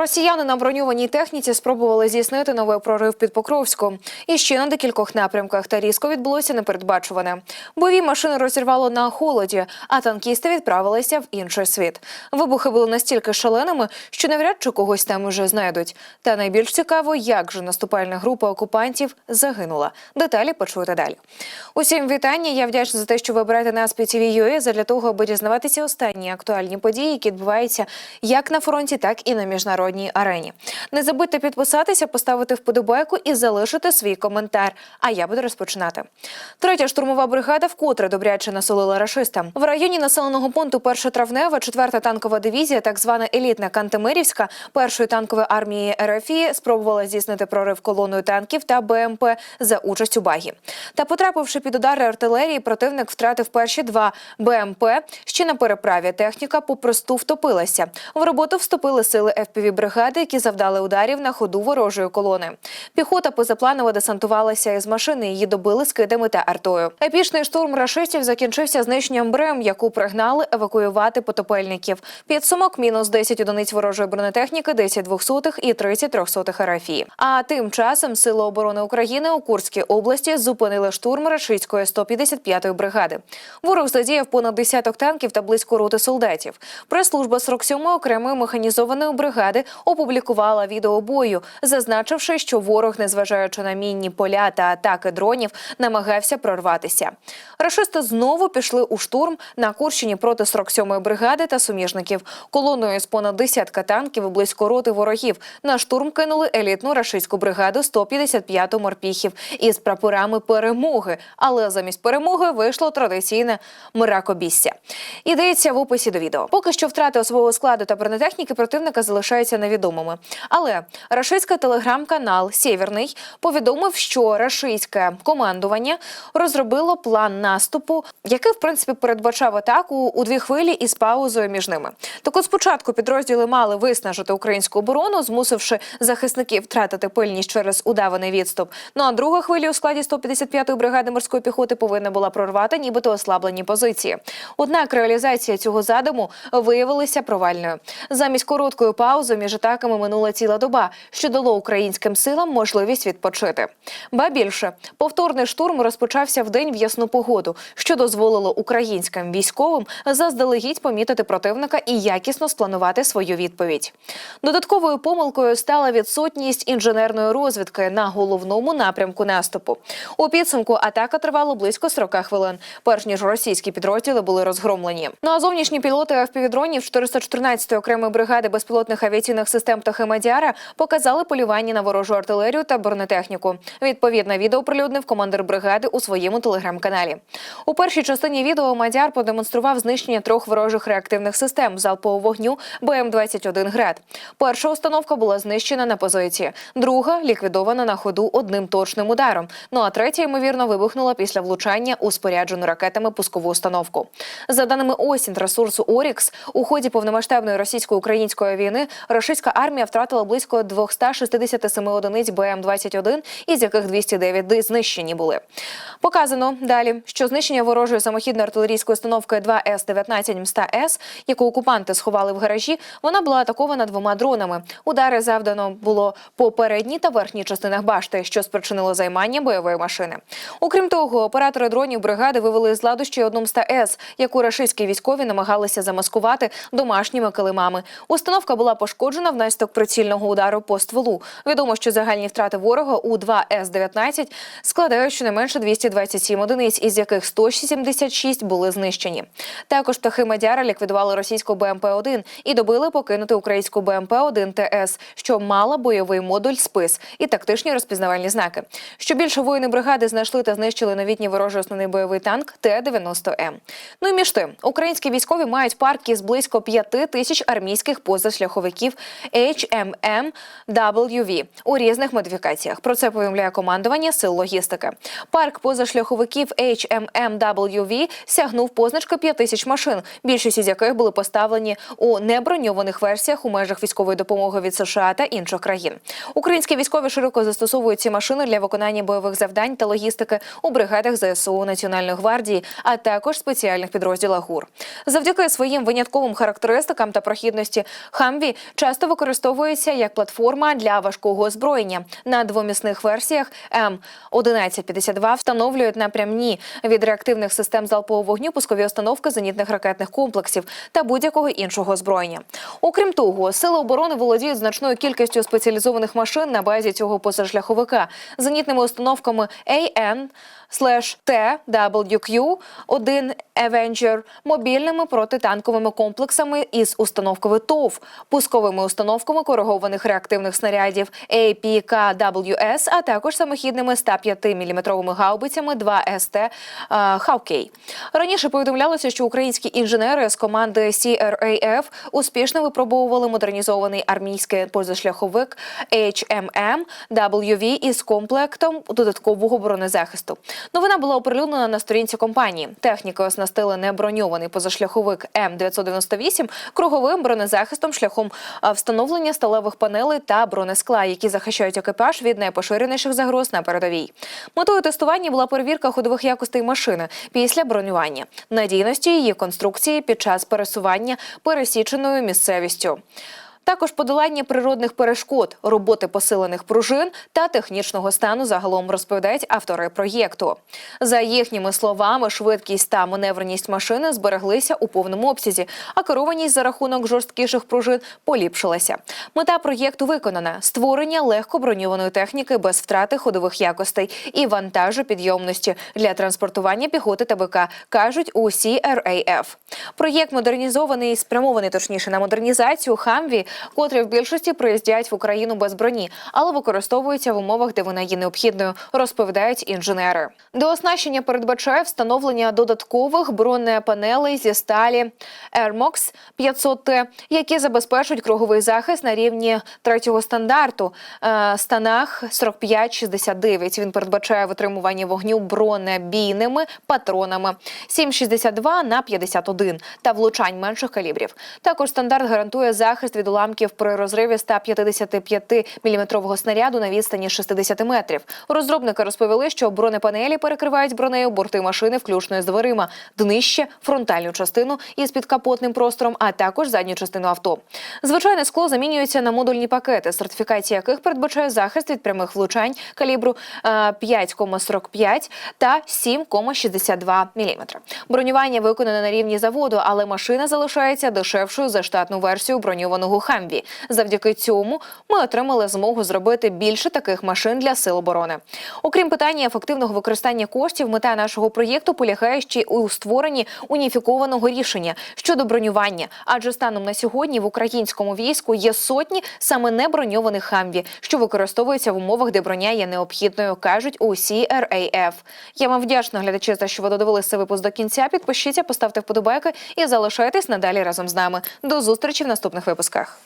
Росіяни на броньованій техніці спробували здійснити новий прорив під Покровську. І ще на декількох напрямках та різко відбулося непередбачуване. Бойові машини розірвало на холоді, а танкісти відправилися в інший світ. Вибухи були настільки шаленими, що навряд чи когось там уже знайдуть. Та найбільш цікаво, як же наступальна група окупантів загинула. Деталі почуєте далі. Усім вітання. Я вдячна за те, що ви обираєте нас під TV.ua задля того, аби дізнаватися останні актуальні події, які відбуваються як на фронті, так і на міжнародній арені. Не забудьте підписатися, поставити вподобайку і залишити свій коментар. А я буду розпочинати. Третя штурмова бригада вкотре добряче насолила рашистам. В районі населеного пункту 1 травнева, 4-та танкова дивізія, так звана елітна Кантемирівська, першої танкової армії РФІ, спробувала здійснити прорив колоною танків та БМП за участю багі. Та потрапивши під удари артилерії, противник втратив перші два БМП. Ще на переправі техніка попросту втопилася. В роботу вступили сили ФПВ бригади, які завдали ударів на ходу ворожої колони. Піхота позапланово десантувалася із машини. Її добили скидами та артою. Епічний штурм рашистів закінчився знищенням БРЕМ, яку пригнали евакуювати потопельників. Підсумок мінус 10 одиниць ворожої бронетехніки, 10 двохсотих і 30 трьохсотих РФІ. А тим часом Сили оборони України у Курській області зупинили штурм рашистської 155-ї бригади. Ворог задіяв понад десяток танків та близько роти солдатів. Прес-служба 47-ї окремої механізованої бригади опублікувала відео бою, зазначивши, що ворог, незважаючи на мінні поля та атаки дронів, намагався прорватися. Рашисти знову пішли у штурм на Курщині проти 47-ї бригади та суміжників. Колоною з понад десятка танків і близько роти ворогів на штурм кинули елітну рашистську бригаду 155-ту морпіхів із прапорами перемоги. Але замість перемоги вийшло традиційне мракобісся. Ідеться в описі до відео. Поки що втрати особового складу та бронетехніки противника залишаються невідомими. Але рашистський телеграм-канал Сєвєрний повідомив, що рашистське командування розробило план наступу, який в принципі передбачав атаку у дві хвилі із паузою між ними. Так от спочатку підрозділи мали виснажити українську оборону, змусивши захисників втратити пильність через удаваний відступ. Ну а друга хвиля у складі 155-ї бригади морської піхоти повинна була прорвати нібито ослаблені позиції. Однак реалізація цього задуму виявилася провальною. Замість короткої паузи між атаками минула ціла доба, що дало українським силам можливість відпочити. Ба більше повторний штурм розпочався в день в ясну погоду, що дозволило українським військовим заздалегідь помітити противника і якісно спланувати свою відповідь. Додатковою помилкою стала відсутність інженерної розвідки на головному напрямку наступу. У підсумку атака тривала близько 40 хвилин, перш ніж російські підрозділи були розгромлені. Ну а зовнішні пілоти FPV-дронів 414-ї окремої бригади безпілотних авіаційних систем птахи Мадіара показали полювання на ворожу артилерію та бронетехніку. Відповідне відео прилюднив командир бригади у своєму телеграм-каналі. У першій частині відео Мадяр продемонстрував знищення трьох ворожих реактивних систем залпового вогню БМ-21 «Град». Перша установка була знищена на позиції, друга ліквідована на ходу одним точним ударом. Ну а третя, ймовірно, вибухнула після влучання у споряджену ракетами пускову установку. За даними осінь ресурсу Орікс, у ході повномасштабної російсько-української війни російська армія втратила близько 267 одиниць БМ-21, із яких 209 ди знищені були. Показано далі, що знищення ворожої самохідної артилерійської установки 2С-19 МСТА-С, яку окупанти сховали в гаражі, вона була атакована двома дронами. Удари завдано було по передній та верхній частинах башти, що спричинило займання бойової машини. Окрім того, оператори дронів бригади вивели з ладу ще одну МСТА-С, яку рашистські військові намагалися замаскувати домашніми килимами. Установка була пошкоджена внаслідок прицільного удару по стволу. Відомо, що загальні втрати ворога у 2С-19 складають щонайменше 227 одиниць, із яких 176 були знищені. Також птахи Мадяра ліквідували російську БМП-1 і добили покинути українську БМП-1 ТС, що мала бойовий модуль спис і тактичні розпізнавальні знаки. Що більше воїни бригади знайшли та знищили новітній ворожий основний бойовий танк Т-90М. Ну і між тим, українські військові мають парк із близько 5 тисяч армійських позашляховиків HMM-WV у різних модифікаціях. Про це повідомляє командування сил логістики. Парк позашляховиків HMM-WV сягнув позначки 5 тисяч машин, більшість із яких були поставлені у неброньованих версіях у межах військової допомоги від США та інших країн. Українські військові широко застосовують ці машини для виконання бойових завдань та логістики у бригадах ЗСУ Національної гвардії, а також спеціальних підрозділах ГУР. Завдяки своїм винятковим характеристикам та прохідності Хамві часто використовується як платформа для важкого озброєння. На двомісних версіях М1152 встановлюють напрямні від реактивних систем залпового вогню пускові установки зенітних ракетних комплексів та будь-якого іншого озброєння. Окрім того, сили оборони володіють значною кількістю спеціалізованих машин на базі цього позашляховика зенітними установками AN TWQ, 1 Avenger, мобільними протитанковими комплексами із установками ТОВ, пусковими установками коригованих реактивних снарядів APKWS, а також самохідними 105-мм гаубицями 2 СТ Hawkey. Раніше повідомлялося, що українські інженери з команди CRAF успішно випробовували модернізований армійський позашляховик HMM WV із комплектом додаткового бронезахисту. Новина була оприлюднена на сторінці компанії. Техніки оснастили неброньований позашляховик М998 круговим бронезахистом шляхом встановлення сталевих панелей та бронескла, які захищають екіпаж від найпоширеніших загроз на передовій. Метою тестування була перевірка ходових якостей машини після бронювання, надійності її конструкції під час пересування пересіченою місцевістю. Також подолання природних перешкод, роботи посилених пружин та технічного стану загалом розповідають автори проєкту. За їхніми словами, швидкість та маневреність машини збереглися у повному обсязі, а керованість за рахунок жорсткіших пружин поліпшилася. Мета проєкту виконана: створення легко броньованої техніки без втрати ходових якостей і вантажопідйомності для транспортування піхоти та БК, кажуть у CRAF. Проєкт модернізований, спрямований точніше на модернізацію Хамві, котрі в більшості приїздять в Україну без броні, але використовуються в умовах, де вона є необхідною, розповідають інженери. До оснащення передбачає встановлення додаткових бронепанелей зі сталі Airmox 500T, які забезпечують круговий захист на рівні третього стандарту е, станах 45-69. Він передбачає витримування вогню бронебійними патронами 7,62 на 51 та влучань менших калібрів. Також стандарт гарантує захист від уламків при розриві 155-мм снаряду на відстані 60 метрів. Розробники розповіли, що бронепанелі перекривають бронею борти машини, включно з дверима, днище, фронтальну частину із підкапотним простором, а також задню частину авто. Звичайне скло замінюється на модульні пакети, сертифікація яких передбачає захист від прямих влучань калібру е, 5,45 та 7,62 мм. Бронювання виконане на рівні заводу, але машина залишається дешевшою за штатну версію броньованого Хамві. Завдяки цьому ми отримали змогу зробити більше таких машин для сил оборони. Окрім питання ефективного використання коштів, мета нашого проєкту полягає ще у створенні уніфікованого рішення щодо бронювання. Адже станом на сьогодні в українському війську є сотні саме неброньованих хамві, що використовуються в умовах, де броня є необхідною, кажуть у CRAF. Я вам вдячна глядачі за що ви додивилися цей випуск до кінця. Підпишіться, поставте вподобайки і залишайтесь надалі разом з нами. До зустрічі в наступних випусках.